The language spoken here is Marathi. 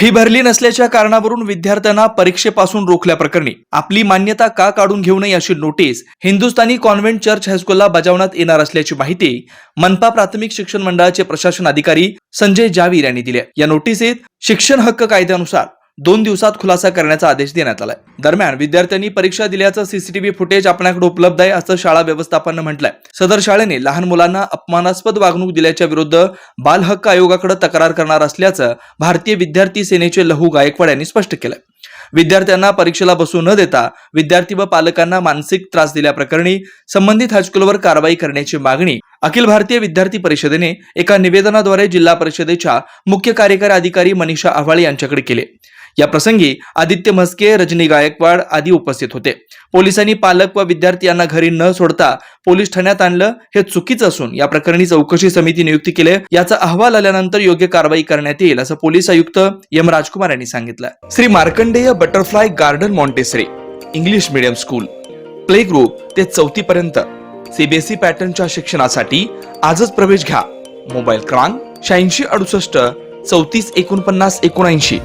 फी भरली नसल्याच्या कारणावरून विद्यार्थ्यांना परीक्षेपासून रोखल्याप्रकरणी आपली मान्यता का काढून घेऊ नये अशी नोटीस हिंदुस्थानी कॉन्व्हेंट चर्च हायस्कूलला बजावण्यात येणार असल्याची माहिती मनपा प्राथमिक शिक्षण मंडळाचे प्रशासन अधिकारी संजय जावीर यांनी दिली या नोटीसीत शिक्षण हक्क कायद्यानुसार दोन दिवसात खुलासा करण्याचा आदेश देण्यात आलाय. दरम्यान विद्यार्थ्यांनी परीक्षा दिल्याचं सीसीटीव्ही फुटेज आपल्याकडे उपलब्ध आहे असं शाळा व्यवस्थापनानं म्हटलंय. सदर शाळेने लहान मुलांना अपमानास्पद वागणूक दिल्याच्या विरुद्ध बाल हक्क आयोगाकडे तक्रार करणार असल्याचं भारतीय विद्यार्थी सेनेचे लहू गायकवाड यांनी स्पष्ट केलंय. विद्यार्थ्यांना परीक्षेला बसू न देता विद्यार्थी व पालकांना मानसिक त्रास दिल्याप्रकरणी संबंधित हायस्कूलवर कारवाई करण्याची मागणी अखिल भारतीय विद्यार्थी परिषदेने एका निवेदनाद्वारे जिल्हा परिषदेच्या मुख्य कार्यकारी अधिकारी मनीषा आव्हाळे यांच्याकडे केले या प्रसंगी आदित्य म्हस्के रजनी गायकवाड आदी उपस्थित होते. पोलिसांनी पालक व विद्यार्थी यांना घरी न सोडता पोलीस ठाण्यात आणलं. हे चुकीचं असून या प्रकरणी चौकशी समिती नियुक्ती केली. याचा अहवाल आल्यानंतर योग्य कारवाई करण्यात येईल असं पोलीस आयुक्त एम राजकुमार यांनी सांगितलं. Shri Markandey butterfly garden Montessori English medium school play group ते चौथी पर्यंत. सीबीएसई पॅटर्नच्या शिक्षणासाठी आजच प्रवेश घ्या. मोबाईल क्रमांक शहाऐंशी अडुसष्ट चौतीस एकोणपन्नास एकोणऐंशी.